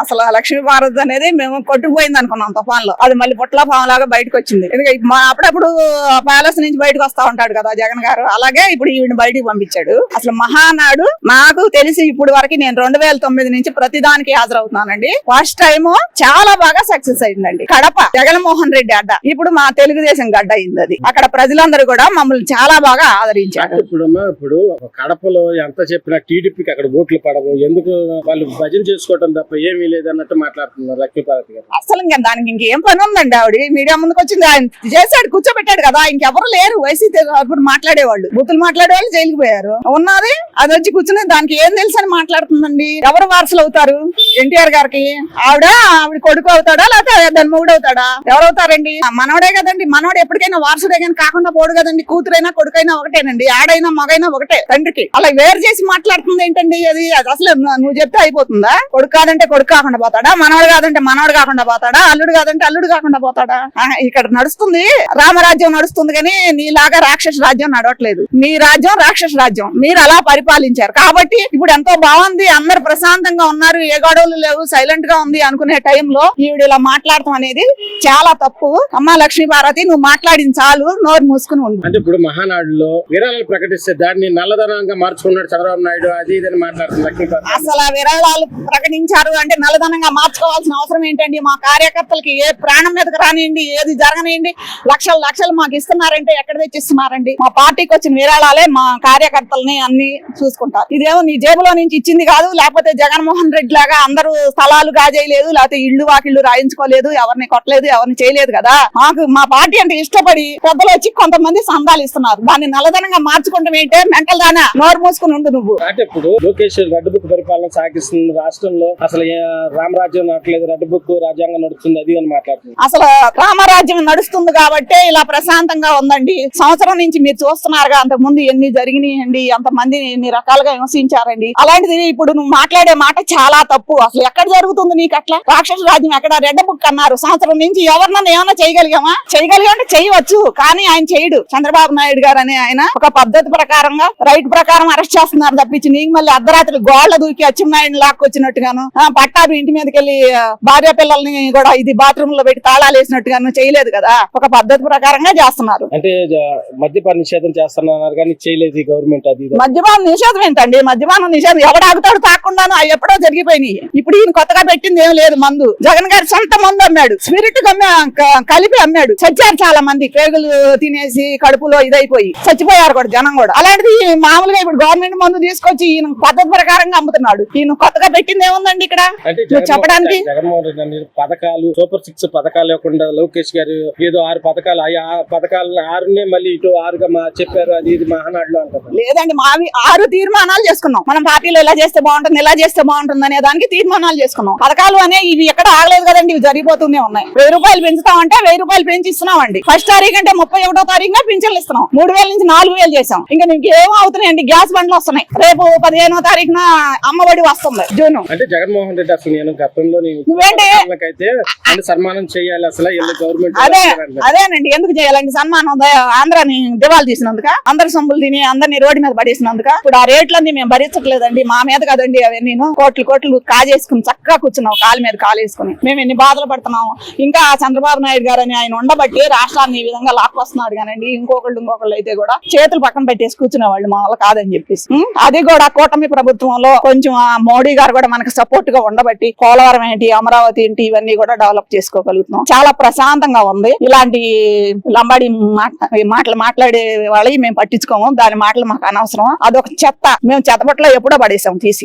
అసలు లక్ష్మీ భారత్ అనేది మేము కొట్టుకుపోయింది అనుకున్నాం తుఫాన్లో అది మళ్ళీ పుట్ల పాము లాగా బయటకు వచ్చింది. ఎందుకంటే మా అప్పుడప్పుడు ప్యాలెస్ నుంచి బయటకు వస్తా ఉంటాడు కదా జగన్ గారు. అలాగే ఇప్పుడు ఈవిడ బయటికి పంపించాడు. అసలు మహానాడు నాకు తెలిసి ఇప్పుడు వరకు నేను రెండు వేల తొమ్మిది నుంచి ప్రతిదానికి హాజరవుతున్నానండి. ఫస్ట్ టైం చాలా బాగా సక్సెస్ అయిందండి. కడప జగన్మోహన్ రెడ్డి అడ్డ. ఇప్పుడు మా తెలుగుదేశం గడ్డ అయింది అది. అక్కడ ప్రజలందరూ కూడా మమ్మల్ని చాలా బాగా ఆదరించారు. ఇప్పుడు ఇప్పుడు కడపలో ఎంత చెప్పినా టీడీపీకి అక్కడ ఓట్లు పడవు. ఎందుకు వాళ్ళు భజన చేసుకోవటం తప్ప ఏమి లేదన్నట్టు మాట్లాడుతున్నారు లక్ష్మీపార్వతి గారు. అసలు ఇంకా దానికి ఇంకేం పని ఉందండి ఆవిడ? మీడియా ముందుకు వచ్చింది. ఆయన చేశాడు కూర్చోబెట్టాడు కదా. ఇంకెవరు లేరు. వైసీపీ అప్పుడు మాట్లాడేవాళ్ళు. బూతులు మాట్లాడేవాళ్ళు జైలుకి పోయారు. ఉన్నది అది వచ్చి కూర్చుని దానికి ఏం తెలుసు అని మాట్లాడుతుందండి? ఎవరు వారసులు అవుతారు? ఎన్టీఆర్ గారికి? ఆవిడ? ఆవిడ కొడుకు అవుతాడా? లేకపోతే దాని మొగుడు అవుతాడా? ఎవరవుతారండి మనవడే కదండి. మనవడు ఎప్పటికైనా వారసుడే కానీ కాకుండా పోడు కదండి. కూతురైనా కొడుకైనా ఒకటేనండి. ఆడైనా మగైనా ఒకటే తండ్రికి. అలా వేరు చేసి మాట్లాడుతుంది ఏంటండి అది? అది అసలు నువ్వు చెప్తే అయిపోతుందా? కొడుకు కాదంటే కొడుకు కాకుండా పోతాడా? మనవడు కాదంటే మనవడు కాకుండా పోతాడా? అల్లుడు కాదంటే అల్లుడు కాకుండా పోతాడా? ఇక్కడ నడుస్తుంది. రామరాజ్యం నడుస్తుంది కానీ నీలాగా రాక్షస రాజ్యం నడవట్లేదు. మీ రాజ్యం రాక్షస రాజ్యం. మీరు అలా పరిపాలించారు. కాబట్టి ఇప్పుడు ఎంతో బాగుంది. అందరు ప్రశాంతంగా ఉన్నారు. ఏ గొడవలు లేవు. సైలెంట్గా ఉంది అనుకునే టైంలో ఈవిడ ఇలా మాట్లాడటం అనేది చాలా తప్పు. అమ్మ లక్ష్మీ భారతి నువ్వు మాట్లాడిన చాలు. నోరు మూసుకుని ఉండు. అంటే ఇప్పుడు మహానాడులో విరాళాలు ప్రకటిస్తే దాన్ని నల్లధనంగా మార్చుకున్నాడు చంద్రబాబు నాయుడు. అది ఇది మాట్లాడుతుంది అసలు ఆ విరాళాలు ప్రకటించారు అంటే నల్లధనంగా మార్చుకోవాల్సిన అవసరం ఏంటండి? మా కార్యకర్తలకి ఏ ప్రాణం మీదకి రానియండి? ఏది జరగనియండి? లక్షలు లక్షలు మాకు ఇస్తున్నారంటే ఎక్కడ తెచ్చిస్తున్నారండి? మా పార్టీకి వచ్చిన విరాళాలే మా కార్యకర్తలని అన్ని చూసుకుంటారు. ఇదేమో నీ జేబులో నుంచి ఇచ్చింది కాదు లేకపోతే జగన్మోహన్ రెడ్డి లాగా అందరూ స్థలాలు గాజేయలేదు లేకపోతే ఇళ్ళు వాకిళ్ళు రాయించుకోలేదు ఎవరిని కొట్టలేదు ఎవరిని చేయలేదు కదా? మాకు మా పార్టీ అంటే ఇష్టపడి పెద్దలు వచ్చి కొంతమంది సందాలు ఇస్తున్నారు. దాన్ని నల్లధనంగా మార్చుకుంటాం ఏంటే? మెంటల్ దానా? నోరు మూసుకుని ఉండు నువ్వు. అంటే ఇప్పుడు లోకేష్ రెడ్ బుక్ పరిపాలన సాగిస్తుంది రాష్ట్రంలో అసలు రామరాజ్యం నడట్లేదు రెడ్ బుక్ రాజ్యాంగం నడుస్తుంది అది అని మాట్లాడుతుంది. అసలు రామరాజ్యం నడుస్తుంది కాబట్టి ఇలా ప్రశాంతంగా ఉందండి. సంవత్సరం నుంచి మీరు చూస్తున్నారుగా అంతకు ముందు ఎన్ని జరిగినాయండి అంత మంది ఎన్ని రకాలుగా హింసించారండి. అలాంటిది ఇప్పుడు నువ్వు మాట్లాడే మాట చాలా తప్పు. అసలు ఎక్కడ జరుగుతుంది నీకు అట్లా? రాక్షస రాజ్యం ఎక్కడ? రెడ్ బుక్ అన్నారు. సంవత్సరం నుంచి ఎవరినన్నా ఏమన్నా చేయగలిగామా? చేయగలిగామంటే చేయవచ్చు కానీ ఆయన చేయడు. చంద్రబాబు నాయుడు గారు అనే ఆయన ఒక పద్ధతి ప్రకారంగా రైట్ ప్రకారం అరెస్ట్ చేస్తున్నారు తప్పించి నీకు మళ్ళీ అర్ధరాత్రి గోళ్ళ దూకి అచ్చెన్నాయుడు లాక్కొచ్చినట్టుగాను ఆ, పట్టాభి ఇంటి మీదకి వెళ్ళి భార్య పిల్లల్ని కూడా ఇది బాత్రూమ్లో పెట్టి తాళాలు వేసినట్టుగాను చేయలేదు కదా? ఒక పద్ధతి ప్రకారంగా చేస్తున్నారు. అంటే మద్యపాన నిషేధం చేస్తున్నారు కానీ చేయలేదు ఈ గవర్నమెంట్ అది. మద్యపానం నిషేధం ఏంటండి? మద్యపానం నిషేధం ఎవడు ఆగుతాడు తాకుండాను? అవి ఎప్పుడో జరిగిపోయినాయి. ఇప్పుడు ఈయన కొత్తగా పెట్టింది ఏం లేదు మందు. జగన్ గారి సొంత మందు అమ్మాడు. స్పిరిట్ కలిపి అమ్మాడు. చచ్చారు చాలా మంది. పేగులు తినేసి కడుపులో ఇదైపోయి. చచ్చిపోయారు కూడా జనం కూడా. అలాంటిది మామూలుగా ఇప్పుడు గవర్నమెంట్ మందు తీసుకొచ్చి ఈయన పద్ధతి ప్రకారంగా అమ్ముతున్నాడు. ఈయన కొత్తగా పెట్టింది ఏముందండి ఇక్కడ? నువ్వు చెప్పడానికి? జగన్మోహన్ రెడ్డి పథకాలు సూపర్ సిక్స్ పథకాలు లేకుండా లోకేష్ గారు ఏదో ఆరు పథకాలు ఆ ఆ పథకాలను ఆరునే మళ్ళీ ఇటు ఆరుగా మా చెప్పారు. అది ఇది మహానాడులో అంటారు. లేదండి మావి ఆరు తీర్మానాలు చేసుకున్నాం. మనం పార్టీలో ఇలా చేస్తే బాగుంటుంది ఇలా చేస్తే బాగుంటుంది అనే దానికి తీర్మానాలు చేసుకున్నాం. పథకాలు అనే ఇవి ఎక్కడ ఆగలేదు కదండి ఇవి జరిగిపోతూనే ఉన్నాయి. వెయ్యి రూపాయలు పెంచుతామంటే వెయ్యి రూపాయలు పెంచి ఇస్తున్నామండి ఫస్ట్ తారీఖు అంటే ముప్పై ఒకటో తారీఖున పింఛన్లు ఇస్తున్నాం. మూడు వేల నుంచి నాలుగు వేలు చేసాం ఇంకా నీకు ఏం అవుతున్నాయండి గ్యాస్ బండ్లు వస్తున్నాయి. రేపు పదిహేనో తారీఖున అమ్మఒడి వస్తుంది జూన్. అంటే జగన్మోహన్ రెడ్డి అసలు నేను గతంలో నేను? అయితే అంటే సన్మానం చేయాలి అసలు గవర్నమెంట్ అదే అదేనండి. ఎందుకు చేయాలండి? సన్మానం ఆంధ్రాని దివాలు తీసినందుక అందరి సొమ్ములు తిని అందరిని రోడ్డు మీద పడేసినందుక ఇప్పుడు ఆ రేట్లన్నీ మేము భరించట్లేదండి. మా మీద కదండి అవన్నీ కోట్లు కోట్లు కాజేసుకుని చక్కగా కూర్చున్నాం కాలు మీద కాలు వేసుకుని. మేము ఎన్ని బాధలు పడుతున్నాము. ఇంకా చంద్రబాబు నాయుడు గారు అని ఆయన ఉండబట్టి రాష్ట్రాన్ని ఈ విధంగా లాక్కొస్తున్నాడు కానండి. ఇంకొకళ్ళు ఇంకొకళ్ళు అయితే కూడా చేతులు పక్కన పెట్టేసి కూర్చునే వాళ్ళు మా కాదని చెప్పేసి? అది కూడా కూటమి ప్రభుత్వంలో కొంచెం మోడీ గారు కూడా మనకు సపోర్ట్గా ఉండబట్టి పోలవరం ఏంటి అమరావతి ఏంటి ఇవన్నీ కూడా డెవలప్ చేసుకోగలుగుతున్నాం. చాలా ప్రశాంతంగా ఉంది. ఇలాంటి లంబాడి మాటలు మాట్లాడే వాళ్ళవి మేము పట్టించుకోము. దాని మాటలు మాకు అనవసరం అదొక చెత్త. మేము చెత్తబట్లో ఎప్పుడో పడేసాం తీసి.